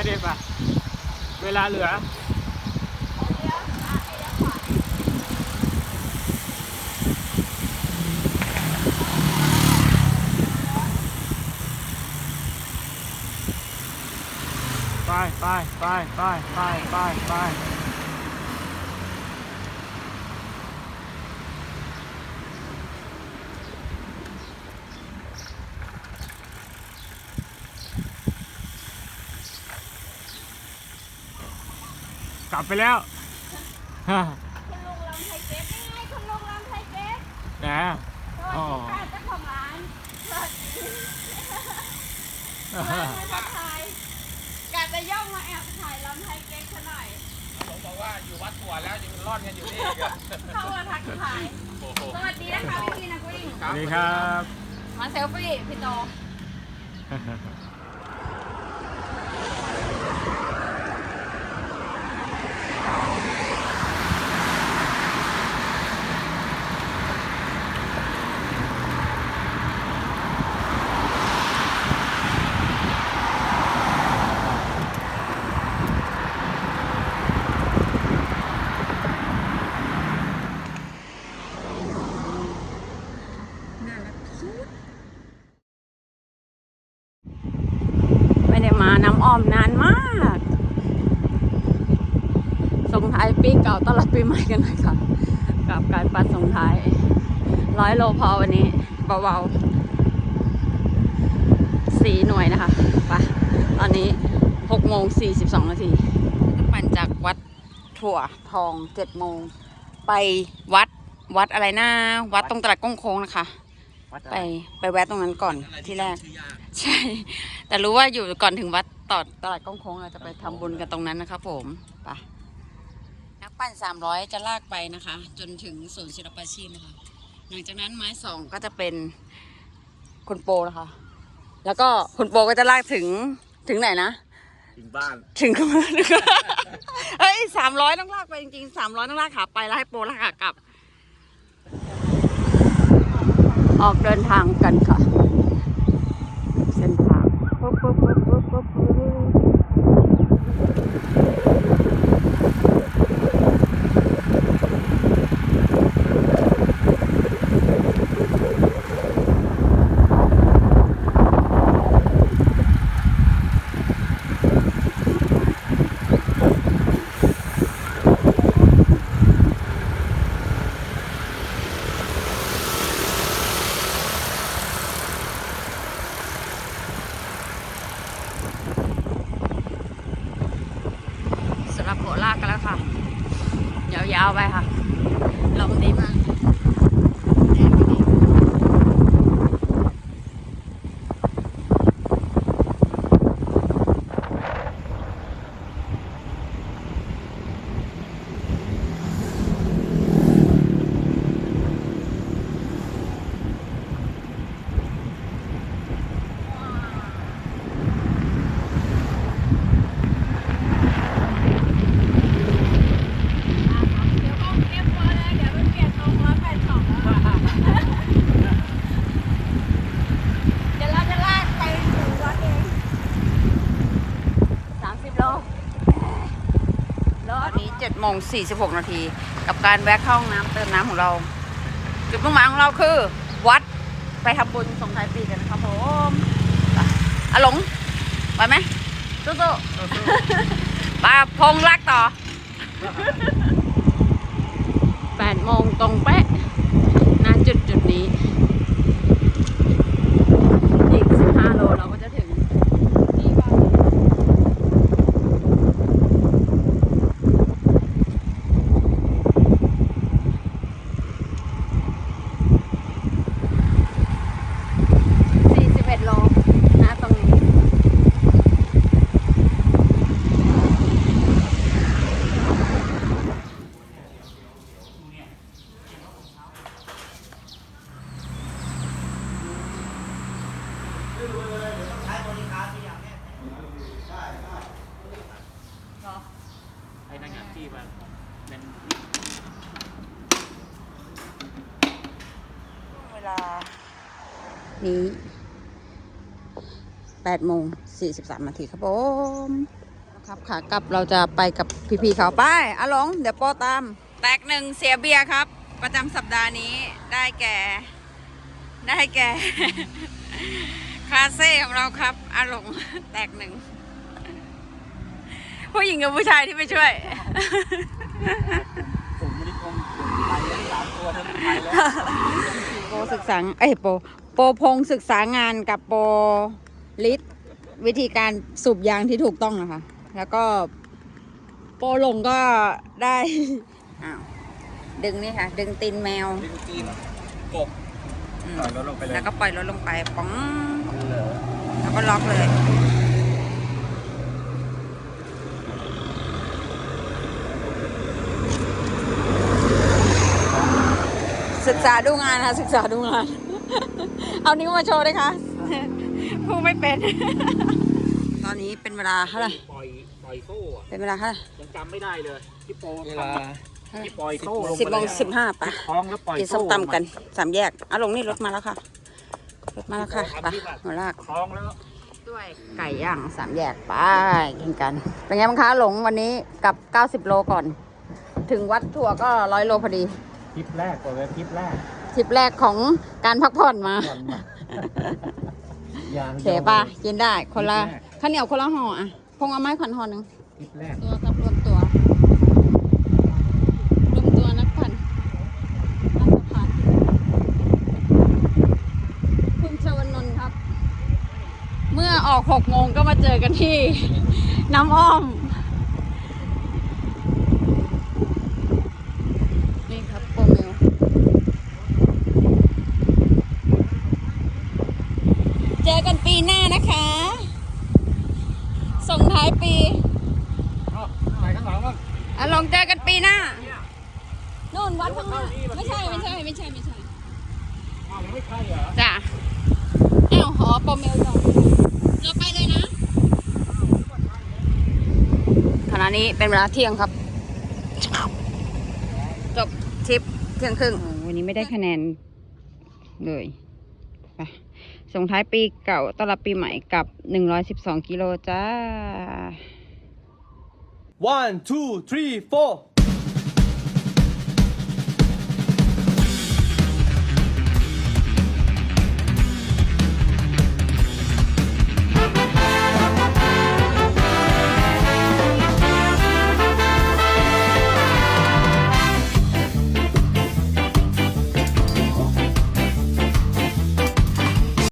ไปเด็ดปะเวลาเหลือไปไปไปไปไปไปไป ลับไปแล้วฮะคุณลุงลำไทยเก๊กนี่ไงคุณลุงลำไทยเก๊กนะ สวัสดีค่ะเจ้าของร้านสวัสดีมาทักทายกะจะย่องมาแอบถ่ายลำไทยเก๊กซะหน่อยผมบอกว่าอยู่วัดถั่วแล้วยังร่อนกันอยู่นี่อีกอะเข้ามาทักทาย โอ้โหสวัสดีนะคะพี่พีนักวิ่งสวัสดีครับ มาเซลฟี่พี่โตน่ารักสุดไม่ได้มา น้ำอ้อมนานมากส่งท้ายปีเก่าต้อนรับปีใหม่กันหน่อยค่ะ กับการปัดส่งท้ายร้อยโลพอวันนี้เบาๆสี่หน่วยนะคะไปตอนนี้หกโมงสี่สิบสองนาทีปั่นจากวัดถั่วทองเจ็ดโมง ไปวัดวัดอะไรนะวัดตรงตลาดก้งโค้งนะคะ ไปไปแวะตรงนั้นก่อนที่แรก ใช่ แต่รู้ว่าอยู่ก่อนถึงวัดต่อตลาดก้องโค้งเราจะไปทำบุญกันตรงนั้นนะครับผมไปนักปั่น300จะลากไปนะคะ จนถึงศูนย์ศิลปาชีพนะคะ หลังจากนั้นไม้สองก็จะเป็นคุณโปนะคะ แล้วก็คุณโปก็จะลากถึงถึงไหนนะ ถึงบ้าน ถึงเฮ้ยสามร้อยต้องลากไปจริงๆสามร้อยต้องลากขาไปแล้วให้โปรลากขากลับ ออกเดินทางกันค่ะเส้น ทางปุ๊บปุ๊บปุ๊บปุ๊บปุ๊บปุ๊บสำหรับโผลา กันแล้วค่ะยาวๆไปค่ะลมดีมากแดดก็ดีเดี๋ยวต้องเก็บไว้เลยเดี๋ยวไปเปลี่ยนตรงร้อยแปดสองแล้วเดี๋ยวเราจะลากไปถึงวัดเองสามสิบโลรอบนี้เจ็ดโม งสี่สิบหกนาที กับการแวะเข้าห้องน้ำเติมน้ำของเรา จุดมุ่งหมายของเราคือ วัดไปทำบุญส่งท้ายปีกันนะครับผมอะหลงไปไหมสู้ๆปลาพงลากต่อแปดโมงตรงเป๊ะณจุดจุดนี้ อีกสิบห้าโลเราก็จะถึงที่บ้านสี่สิบเอ็ดโลนะตรงนี้ ไอ้นั่นไงที่มันเป็นเวลา นี้แปดโมง43นาทีครับผมครับขากลับเราจะไปกับพี่ๆเขาไปอาหลง เดี๋ยวโปตาม แตกหนึ่งเสียเบียร์ครับ ประจำสัปดาห์นี้ได้แก่ ได้แก่าเซ่ของเราครับอาหลงแตกหนึ่ง ผู้หญิงกับผู้ชายที่ไปช่วย ผมไม่ได้คงไปแล้วสามตัวเท่านั้นไปแล้วโปรศึกษาเอ้ยโปรโปรพงศึกษางานกับโปรลิศวิธีการสูบยางที่ถูกต้องนะคะ แล้วก็โปรหลงก็ได้อ้าวดึงนี่ค่ะ ดึงตีนแมว ดึงจีนกบอืมปล่อยรถลงไปเลยแล้วก็ปล่อยรถลงไปป๋อง แล้วก็ล็อกเลยศึกษาดูงานค่ะศึกษาดูงาน เอานิ้วมาโชว์เลยค่ะพูดไม่เป็น ตอนนี้เป็นเวลาเท่าไหร่ปล่อยปล่อยโซ่อะเป็นเวลาเท่าไหร่ยังจำไม่ได้เลยที่โปรเวลาที่ปล่อยโซ่ลงสิบโมงสิบห้าปะคล้องแล้วปล่อยกินโซ่ส้มตำกันสามแยกเอาลงนี่รถมาแล้วค่ะรถ มาแล้วค่ะไปหัวลากคล้องแล้วด้วยไก่ย่างสามแยกไปกินกัน เป็นไงบ้างคะหลงวันนี้กับ 90 โลก่อน ถึงวัดถั่วก็ร้อยโลพอดีคลิปแรกก่อนเลยคลิปแรกทริปแรกของการพักผ่อนมาก่อนมายางเสปะกินได้คนละข้าวเหนียวคนละห่ออะพงเอาไม้ขวัญห่อหนึ่งคลิปแรก ตัวกับรวมตัว รวมตัวนักปั่นนักสะพานคุณชวนนท์ครับ เมื่ อออกหกโมงก็มาเจอกันที่ น้ำอ้อม นี่ครับโปรเมลเจอกันปีหน้านะคะ ส่งท้ายปีไหนข้างหลังบ้างอะลองเจอกันปีหน้านู่นวัดข้างหน้าไม่ใช่ไม่ใช่ไม่ใช่ไม่ใช่อ้าวยังไม่ใช่เหรอจ้ะอ้าวหอโปรเมลจอด เราไปเลยนะขณะนี้เป็นเวลาเที่ยงครับ จบทริปเที่ยงครึ่ง วันนี้ไม่ได้คะแนนเลยไปส่งท้ายปีเก่าต้อนรับปีใหม่กับ 112 กิโลจ้า one two three four